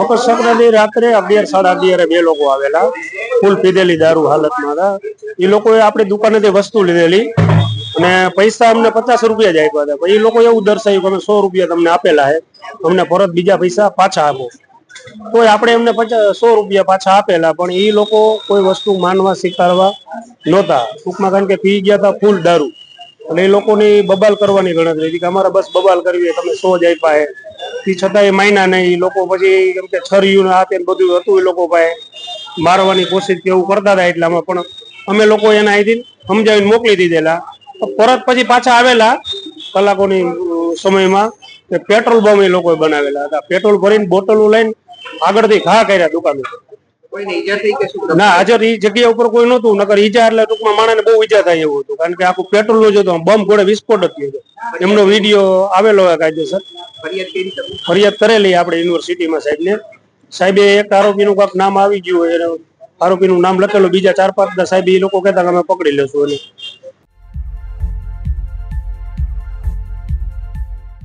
મકર સંક્રાંતિ રાત્રે અગિયાર, સાડા અગિયારે બે લોકો આવેલા. ફૂલ પીધેલી દારૂ હાલતમાં હતા. એ લોકોએ આપણી દુકાનેથી વસ્તુ લીધેલી અને પૈસા અમને પચાસ રૂપિયા જ આપ્યા હતા. એ લોકો એવું દર્શાવ્યું કે અમે સો રૂપિયા તમને આપેલા છે અમને પરત બીજા પૈસા પાછા આપો. તો આપણે એમને સો રૂપિયા પાછા આપેલા, પણ એ લોકો કોઈ વસ્તુ માનવા, સ્વીકારવા નહોતા. ટૂંકમાં કારણ કે પી ગયા હતા ફૂલ દારૂ. અને એ લોકોની બબાલ કરવાની ગણતરી હતી કે અમારે બસ બબાલ કરવી તમે સો જ આપ્યા એ છતાં એ માયના નહીં. લોકો પછી કેમ કે છરિયું ને આ બધું હતું એ લોકો પાસે. મારવાની કોશિશ કેવું કરતા હતા એટલામાં પણ અમે લોકો એને અહીંથી સમજાવીને મોકલી દીધેલા. પરત પછી પાછા આવેલા કલાકોની સમયમાં પેટ્રોલ બમ એ લોકોએ બનાવેલા હતા. પેટ્રોલ ભરીને બોટલો લઈને આગળથી ઘા કર્યા દુકાનો. ઉપર કોઈને ઈજા થઈ કે શું? ના હાજર ઈ જગ્યા ઉપર કોઈ નતું નકર ઈજા એટલે ટૂંકમાં માણસને બહુ ઈજા થાય એવું હતું. કારણ કે આખું પેટ્રોલનું જોતો બમ ઘોડે વિસ્ફોટ જ થયો એમનો વીડિયો આવેલો હોય કાયદેસર. ફરિયાદ કરી ફરિયાદ કરેલી આપણે યુનિવર્સિટીમાં સાહેબને. સાહેબે એક આરોપીનું કાંક નામ આવી ગયું હોય આરોપી આરોપીનું નામ લખેલું, બીજા ચાર પાંચ સાહેબ એ લોકો કહેતા અમે પકડી લેશું એને.